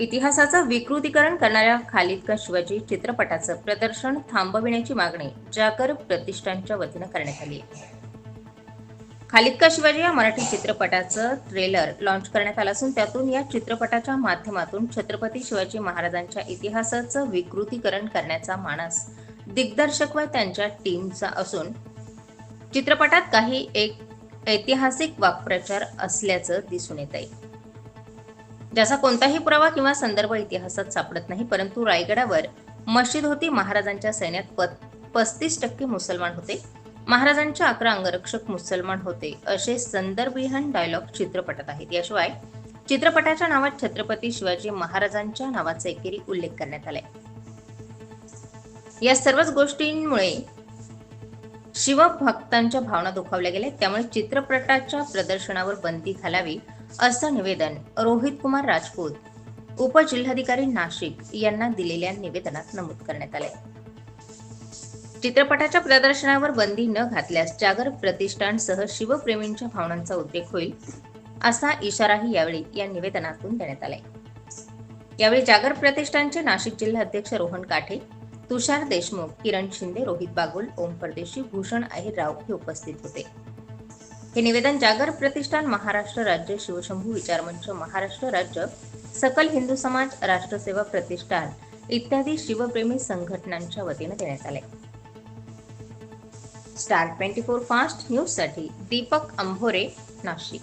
इतिहासाचं विकृतीकरण करणाऱ्या खालिद का शिवाजी चित्रपटाचं प्रदर्शन थांबविण्याची मागणी जागर प्रतिष्ठानच्या वतीनं करण्यात आली. खालिद का शिवाजी या मराठी चित्रपटाचं ट्रेलर लॉन्च करण्यात आलं असून त्यातून या चित्रपटाच्या माध्यमातून छत्रपती शिवाजी महाराजांच्या इतिहासाचं विकृतीकरण करण्याचा मानस दिग्दर्शक व त्यांच्या टीमचा असून चित्रपटात काही एक ऐतिहासिक वाक्प्रचार असल्याचं दिसून येत आहे ज्याचा कोणताही पुरावा किंवा संदर्भ इतिहासात सापडत नाही परंतु रायगडावर मशीद होती महाराजांच्या सैन्यात पस्तीस टक्के मुसलमान होते. महाराजांच्या अकरा अंगरक्षक मुसलमान होते असे संदर्भविहन डायलॉग चित्रपटात आहेत. याशिवाय चित्रपटाच्या नावात छत्रपती शिवाजी महाराजांच्या नावाचा एकेरी उल्लेख करण्यात आलाय. या सर्वच गोष्टींमुळे शिवभक्तांच्या भावना दुखावल्या गेल्या. त्यामुळे चित्रपटाच्या प्रदर्शनावर बंदी घालावी असं निवेदन रोहित कुमार राजपूत उपजिल्हाधिकारी नाशिक यांना दिलेल्या निवेदनात नमूद करण्यात आले चित्रपटाच्या प्रदर्शनावर बंदी न घातल्यास जागर प्रतिष्ठानसह शिवप्रेमींच्या भावनांचा उद्रेक होईल असा इशाराही यावेळी या निवेदनातून देण्यात आलाय. यावेळी जागर प्रतिष्ठानचे नाशिक जिल्हा अध्यक्ष रोहन काठे तुषार देशमुख किरण शिंदे रोहित बागुल ओम परदेशी भूषण अहिरराव हे उपस्थित होते. हे निवेदन जागर प्रतिष्ठान महाराष्ट्र राज्य शिवशंभू विचार मंच महाराष्ट्र राज्य सकल हिंदू समाज राष्ट्रसेवा प्रतिष्ठान इत्यादी शिवप्रेमी संघटनांच्या वतीनं देण्यात आले. स्टार ट्वेंटी फोर फास्ट न्यूजसाठी दीपक अंभोरे नाशिक.